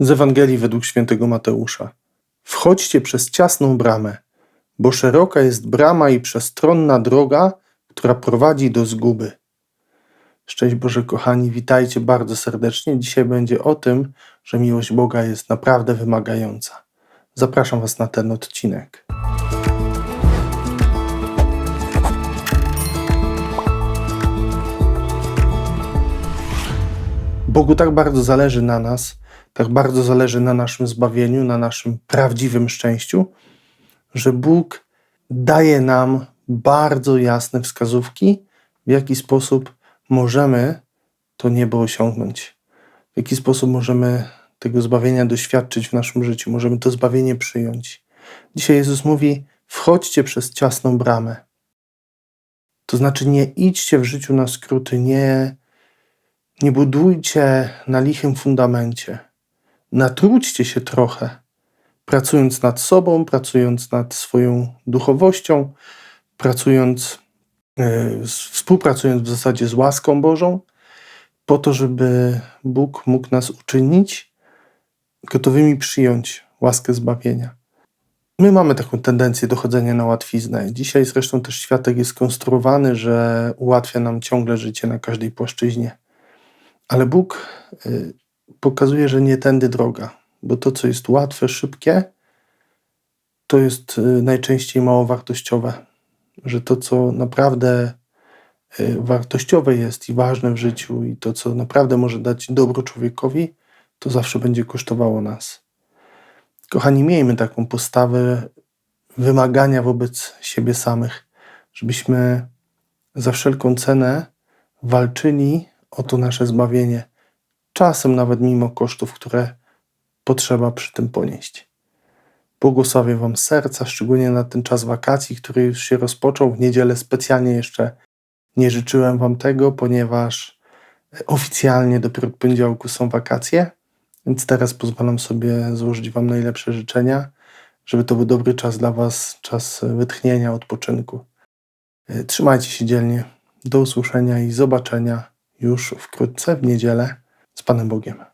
Z Ewangelii według świętego Mateusza. Wchodźcie przez ciasną bramę, bo szeroka jest brama i przestronna droga, która prowadzi do zguby. Szczęść Boże, kochani, witajcie bardzo serdecznie. Dzisiaj będzie o tym, że miłość Boga jest naprawdę wymagająca. Zapraszam Was na ten odcinek. Bogu tak bardzo zależy na nas, tak bardzo zależy na naszym zbawieniu, na naszym prawdziwym szczęściu, że Bóg daje nam bardzo jasne wskazówki, w jaki sposób możemy to niebo osiągnąć, w jaki sposób możemy tego zbawienia doświadczyć w naszym życiu, możemy to zbawienie przyjąć. Dzisiaj Jezus mówi: wchodźcie przez ciasną bramę. To znaczy, nie idźcie w życiu na skróty, nie, nie budujcie na lichym fundamencie. Natrudźcie się trochę, pracując nad sobą, pracując nad swoją duchowością, pracując, yy, współpracując w zasadzie z łaską Bożą, po to, żeby Bóg mógł nas uczynić gotowymi przyjąć łaskę zbawienia. My mamy taką tendencję do chodzenia na łatwiznę. Dzisiaj zresztą też światek jest skonstruowany, że ułatwia nam ciągle życie na każdej płaszczyźnie. Ale Bóg y, pokazuje, że nie tędy droga, bo to, co jest łatwe, szybkie, to jest y, najczęściej mało wartościowe. Że to, co naprawdę y, wartościowe jest i ważne w życiu, i to, co naprawdę może dać dobro człowiekowi, to zawsze będzie kosztowało nas. Kochani, miejmy taką postawę wymagania wobec siebie samych, żebyśmy za wszelką cenę walczyli o to nasze zbawienie, czasem nawet mimo kosztów, które potrzeba przy tym ponieść. Błogosławię Wam serca, szczególnie na ten czas wakacji, który już się rozpoczął. W niedzielę specjalnie jeszcze nie życzyłem Wam tego, ponieważ oficjalnie dopiero od poniedziałku są wakacje, więc teraz pozwalam sobie złożyć Wam najlepsze życzenia, żeby to był dobry czas dla Was, czas wytchnienia, odpoczynku. Trzymajcie się dzielnie. Do usłyszenia i zobaczenia już wkrótce w niedzielę z Panem Bogiem.